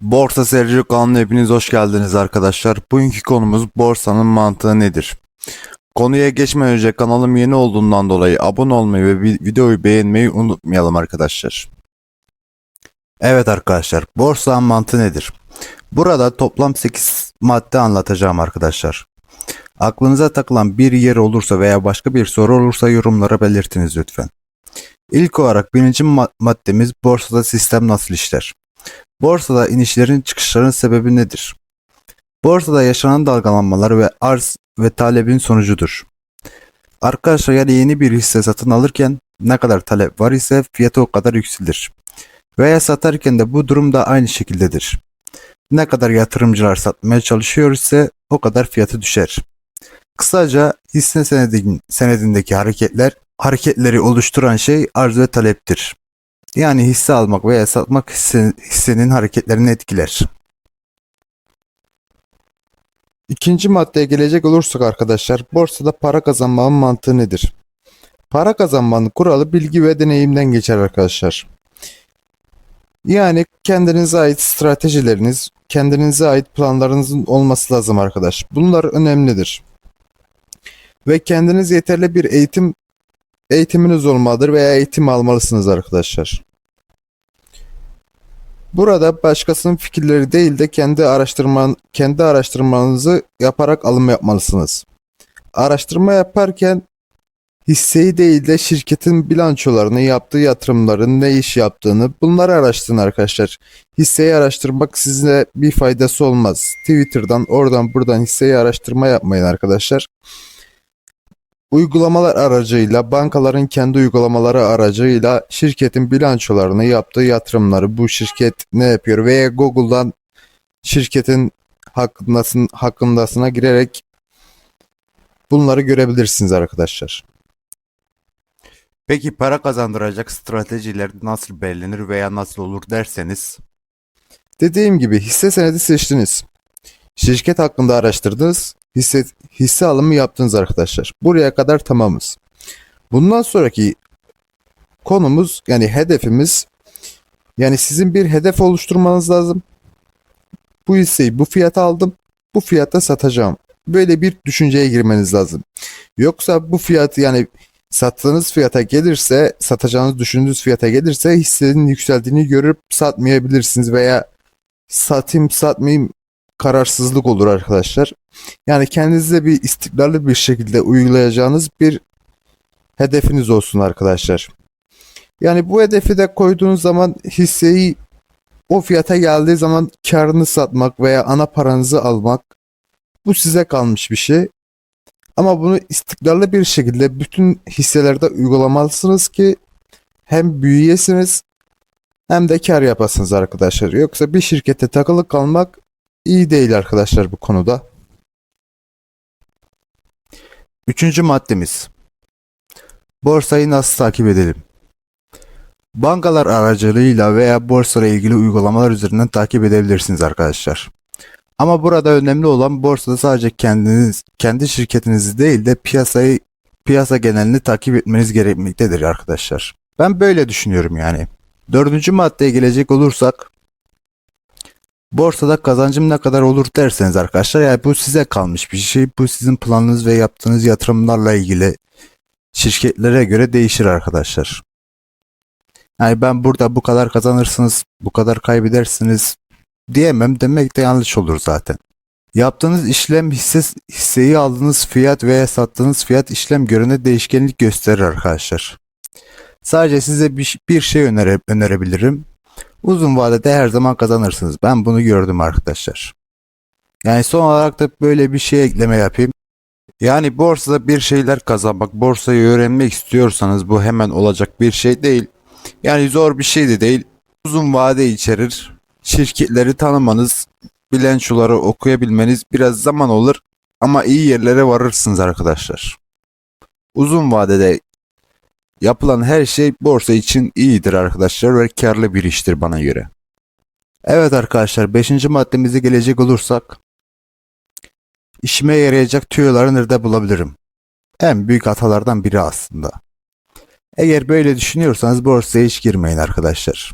Borsa Serici kanalına hepiniz hoş geldiniz arkadaşlar. Bugünkü konumuz borsanın mantığı nedir? Konuya geçmeden önce kanalım yeni olduğundan dolayı abone olmayı ve vi- videoyu beğenmeyi unutmayalım arkadaşlar. Evet arkadaşlar, borsanın mantığı nedir? Burada toplam 8 madde anlatacağım arkadaşlar. Aklınıza takılan bir yer olursa veya başka bir soru olursa yorumlara belirtiniz lütfen. İlk olarak birinci ma- maddemiz borsada sistem nasıl işler? Borsada inişlerin çıkışların sebebi nedir? Borsada yaşanan dalgalanmalar ve arz ve talebin sonucudur. Arkadaşlar yani yeni bir hisse satın alırken ne kadar talep var ise fiyatı o kadar yükselir. Veya satarken de bu durum da aynı şekildedir. Ne kadar yatırımcılar satmaya çalışıyor ise o kadar fiyatı düşer. Kısaca hisse senedin, senedindeki hareketler hareketleri oluşturan şey arz ve taleptir. Yani hisse almak veya satmak hisse, hissenin hareketlerini etkiler. İkinci maddeye gelecek olursak arkadaşlar, borsada para kazanmanın mantığı nedir? Para kazanmanın kuralı bilgi ve deneyimden geçer arkadaşlar. Yani kendinize ait stratejileriniz, kendinize ait planlarınızın olması lazım arkadaş. Bunlar önemlidir. Ve kendiniz yeterli bir eğitim eğitiminiz olmalıdır veya eğitim almalısınız arkadaşlar. Burada başkasının fikirleri değil de kendi araştırman kendi araştırmanızı yaparak alım yapmalısınız. Araştırma yaparken hisseyi değil de şirketin bilançolarını, yaptığı yatırımların ne iş yaptığını bunları araştırın arkadaşlar. Hisseyi araştırmak size bir faydası olmaz. Twitter'dan oradan buradan hisseyi araştırma yapmayın arkadaşlar uygulamalar aracıyla bankaların kendi uygulamaları aracıyla şirketin bilançolarını yaptığı yatırımları bu şirket ne yapıyor veya Google'dan şirketin hakkındasın, hakkındasına girerek bunları görebilirsiniz arkadaşlar. Peki para kazandıracak stratejiler nasıl belirlenir veya nasıl olur derseniz? Dediğim gibi hisse senedi seçtiniz. Şirket hakkında araştırdınız. Hisse, hisse alımı yaptınız arkadaşlar. Buraya kadar tamamız. Bundan sonraki konumuz yani hedefimiz yani sizin bir hedef oluşturmanız lazım. Bu hisseyi bu fiyata aldım. Bu fiyata satacağım. Böyle bir düşünceye girmeniz lazım. Yoksa bu fiyat yani sattığınız fiyata gelirse, satacağınız düşündüğünüz fiyata gelirse hissenin yükseldiğini görüp satmayabilirsiniz veya satayım satmayayım kararsızlık olur arkadaşlar. Yani kendinize bir istikrarlı bir şekilde uygulayacağınız bir hedefiniz olsun arkadaşlar. Yani bu hedefi de koyduğunuz zaman hisseyi o fiyata geldiği zaman karını satmak veya ana paranızı almak bu size kalmış bir şey. Ama bunu istikrarlı bir şekilde bütün hisselerde uygulamalısınız ki hem büyüyesiniz hem de kar yapasınız arkadaşlar. Yoksa bir şirkete takılı kalmak iyi değil arkadaşlar bu konuda. Üçüncü maddemiz. Borsayı nasıl takip edelim? Bankalar aracılığıyla veya borsa ile ilgili uygulamalar üzerinden takip edebilirsiniz arkadaşlar. Ama burada önemli olan borsada sadece kendiniz, kendi şirketinizi değil de piyasayı, piyasa genelini takip etmeniz gerekmektedir arkadaşlar. Ben böyle düşünüyorum yani. Dördüncü maddeye gelecek olursak, borsada kazancım ne kadar olur derseniz arkadaşlar yani bu size kalmış bir şey. Bu sizin planınız ve yaptığınız yatırımlarla ilgili şirketlere göre değişir arkadaşlar. Yani ben burada bu kadar kazanırsınız, bu kadar kaybedersiniz diyemem demek de yanlış olur zaten. Yaptığınız işlem hisse, hisseyi aldığınız fiyat veya sattığınız fiyat işlem görene değişkenlik gösterir arkadaşlar. Sadece size bir, bir şey önere, önerebilirim. Uzun vadede her zaman kazanırsınız. Ben bunu gördüm arkadaşlar. Yani son olarak da böyle bir şey ekleme yapayım. Yani borsada bir şeyler kazanmak, borsayı öğrenmek istiyorsanız bu hemen olacak bir şey değil. Yani zor bir şey de değil. Uzun vade içerir. Şirketleri tanımanız, bilançoları okuyabilmeniz biraz zaman olur ama iyi yerlere varırsınız arkadaşlar. Uzun vadede yapılan her şey borsa için iyidir arkadaşlar ve karlı bir iştir bana göre. Evet arkadaşlar 5. maddemize gelecek olursak işime yarayacak tüyoları nerede bulabilirim? En büyük hatalardan biri aslında. Eğer böyle düşünüyorsanız borsaya hiç girmeyin arkadaşlar.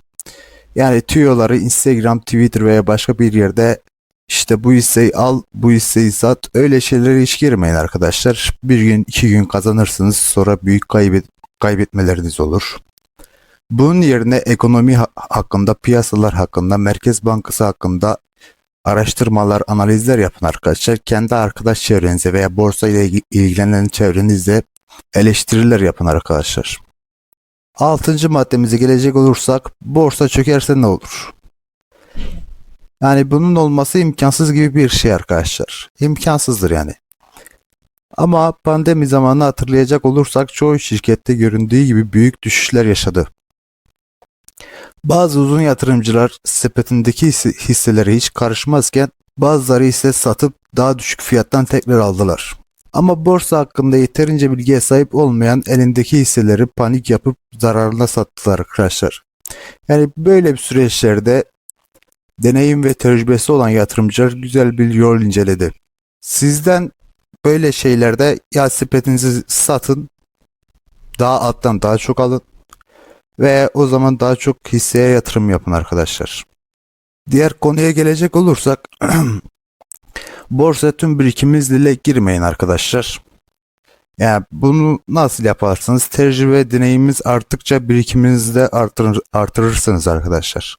Yani tüyoları Instagram, Twitter veya başka bir yerde işte bu hisseyi al, bu hisseyi sat. Öyle şeylere hiç girmeyin arkadaşlar. Bir gün, iki gün kazanırsınız. Sonra büyük kaybet kaybetmeleriniz olur. Bunun yerine ekonomi ha- hakkında, piyasalar hakkında, Merkez Bankası hakkında araştırmalar, analizler yapın arkadaşlar. Kendi arkadaş çevrenize veya borsa ile ilgi- ilgilenen çevrenizde eleştiriler yapın arkadaşlar. Altıncı maddemize gelecek olursak borsa çökerse ne olur? Yani bunun olması imkansız gibi bir şey arkadaşlar. İmkansızdır yani. Ama pandemi zamanını hatırlayacak olursak çoğu şirkette göründüğü gibi büyük düşüşler yaşadı. Bazı uzun yatırımcılar sepetindeki hisse- hisselere hiç karışmazken bazıları ise satıp daha düşük fiyattan tekrar aldılar. Ama borsa hakkında yeterince bilgiye sahip olmayan elindeki hisseleri panik yapıp zararına sattılar arkadaşlar. Yani böyle bir süreçlerde deneyim ve tecrübesi olan yatırımcılar güzel bir yol inceledi. Sizden böyle şeylerde ya sepetinizi satın, daha alttan daha çok alın ve o zaman daha çok hisseye yatırım yapın arkadaşlar. Diğer konuya gelecek olursak borsa tüm birikiminizle girmeyin arkadaşlar. Yani bunu nasıl yaparsınız? Tecrübe ve deneyiminiz arttıkça birikiminizi de artırır, artırırsınız arkadaşlar.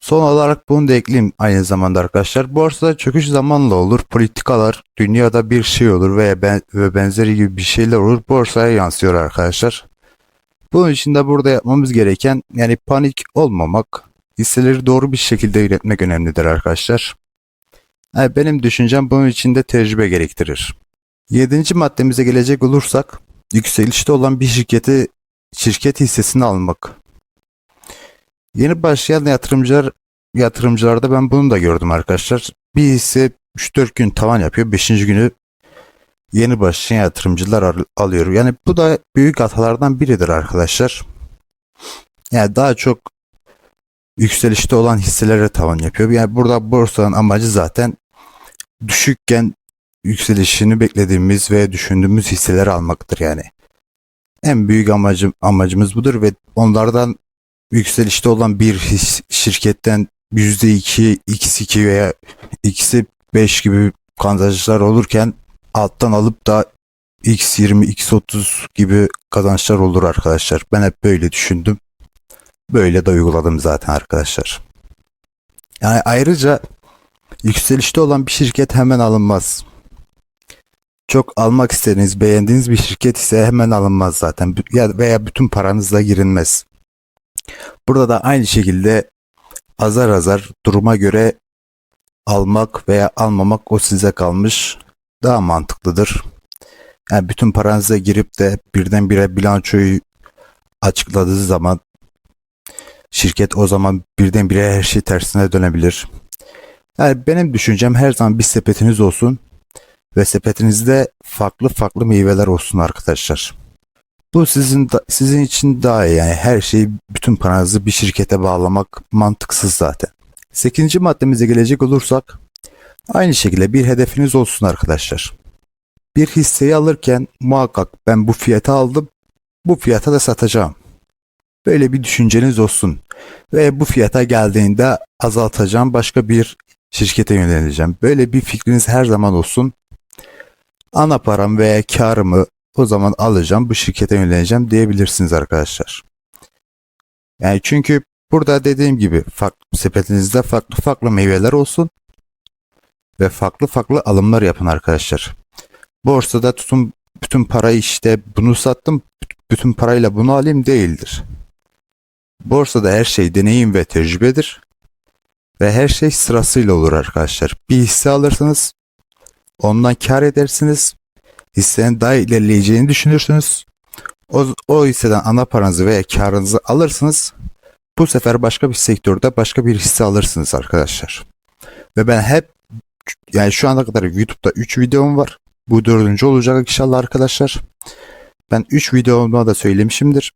Son olarak bunu da ekleyeyim aynı zamanda arkadaşlar. Borsada çöküş zamanla olur. Politikalar, dünyada bir şey olur veya ben, ve benzeri gibi bir şeyler olur. Borsaya yansıyor arkadaşlar. Bunun için de burada yapmamız gereken yani panik olmamak, hisseleri doğru bir şekilde yönetmek önemlidir arkadaşlar. Yani benim düşüncem bunun için de tecrübe gerektirir. Yedinci maddemize gelecek olursak, yükselişte olan bir şirketi şirket hissesini almak. Yeni başlayan yatırımcılar yatırımcılarda ben bunu da gördüm arkadaşlar. Bir hisse 3-4 gün tavan yapıyor. 5. günü yeni başlayan yatırımcılar al- alıyor. Yani bu da büyük hatalardan biridir arkadaşlar. Yani daha çok yükselişte olan hisselere tavan yapıyor. Yani burada borsanın amacı zaten düşükken yükselişini beklediğimiz ve düşündüğümüz hisseleri almaktır yani. En büyük amacım amacımız budur ve onlardan yükselişte olan bir şirketten %2, x2 veya x'i 5 gibi kazançlar olurken alttan alıp da x20, x30 gibi kazançlar olur arkadaşlar. Ben hep böyle düşündüm. Böyle de uyguladım zaten arkadaşlar. Yani ayrıca yükselişte olan bir şirket hemen alınmaz. Çok almak istediğiniz, beğendiğiniz bir şirket ise hemen alınmaz zaten. Ya veya bütün paranızla girilmez. Burada da aynı şekilde azar azar duruma göre almak veya almamak o size kalmış daha mantıklıdır. Yani bütün paranıza girip de birdenbire bilançoyu açıkladığı zaman şirket o zaman birdenbire her şey tersine dönebilir. Yani benim düşüncem her zaman bir sepetiniz olsun ve sepetinizde farklı farklı meyveler olsun arkadaşlar. Bu sizin sizin için daha iyi yani her şeyi bütün paranızı bir şirkete bağlamak mantıksız zaten. 8. maddemize gelecek olursak aynı şekilde bir hedefiniz olsun arkadaşlar. Bir hisseyi alırken muhakkak ben bu fiyata aldım bu fiyata da satacağım. Böyle bir düşünceniz olsun ve bu fiyata geldiğinde azaltacağım başka bir şirkete yöneleceğim. Böyle bir fikriniz her zaman olsun. Ana param veya karımı o zaman alacağım bu şirkete yöneleceğim diyebilirsiniz arkadaşlar. Yani çünkü burada dediğim gibi farklı sepetinizde farklı farklı meyveler olsun ve farklı farklı alımlar yapın arkadaşlar. Borsada tutun bütün parayı işte bunu sattım bütün parayla bunu alayım değildir. Borsada her şey deneyim ve tecrübedir. Ve her şey sırasıyla olur arkadaşlar. Bir hisse alırsınız. Ondan kar edersiniz. Hissenin daha ilerleyeceğini düşünürsünüz. O, o hisseden ana paranızı veya karınızı alırsınız. Bu sefer başka bir sektörde başka bir hisse alırsınız arkadaşlar. Ve ben hep yani şu ana kadar YouTube'da 3 videom var. Bu dördüncü olacak inşallah arkadaşlar. Ben 3 videomda da söylemişimdir.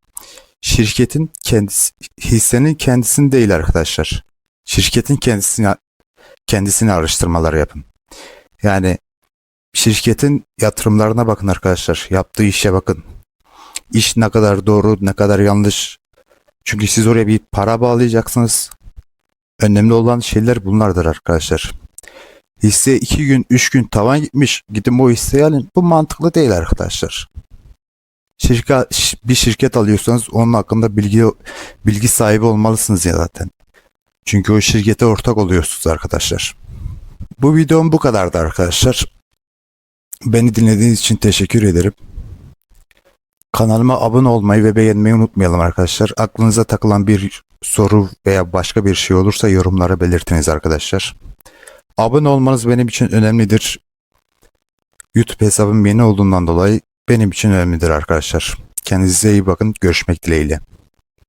Şirketin kendisi, hissenin kendisini değil arkadaşlar. Şirketin kendisini kendisini araştırmalar yapın. Yani şirketin yatırımlarına bakın arkadaşlar. Yaptığı işe bakın. İş ne kadar doğru, ne kadar yanlış. Çünkü siz oraya bir para bağlayacaksınız. Önemli olan şeyler bunlardır arkadaşlar. Hisse 2 gün 3 gün tavan gitmiş gidin o hisseyi alın. Bu mantıklı değil arkadaşlar. Şirket, bir şirket alıyorsanız onun hakkında bilgi bilgi sahibi olmalısınız ya zaten. Çünkü o şirkete ortak oluyorsunuz arkadaşlar. Bu videom bu kadardı arkadaşlar. Beni dinlediğiniz için teşekkür ederim. Kanalıma abone olmayı ve beğenmeyi unutmayalım arkadaşlar. Aklınıza takılan bir soru veya başka bir şey olursa yorumlara belirtiniz arkadaşlar. Abone olmanız benim için önemlidir. YouTube hesabım yeni olduğundan dolayı benim için önemlidir arkadaşlar. Kendinize iyi bakın. Görüşmek dileğiyle.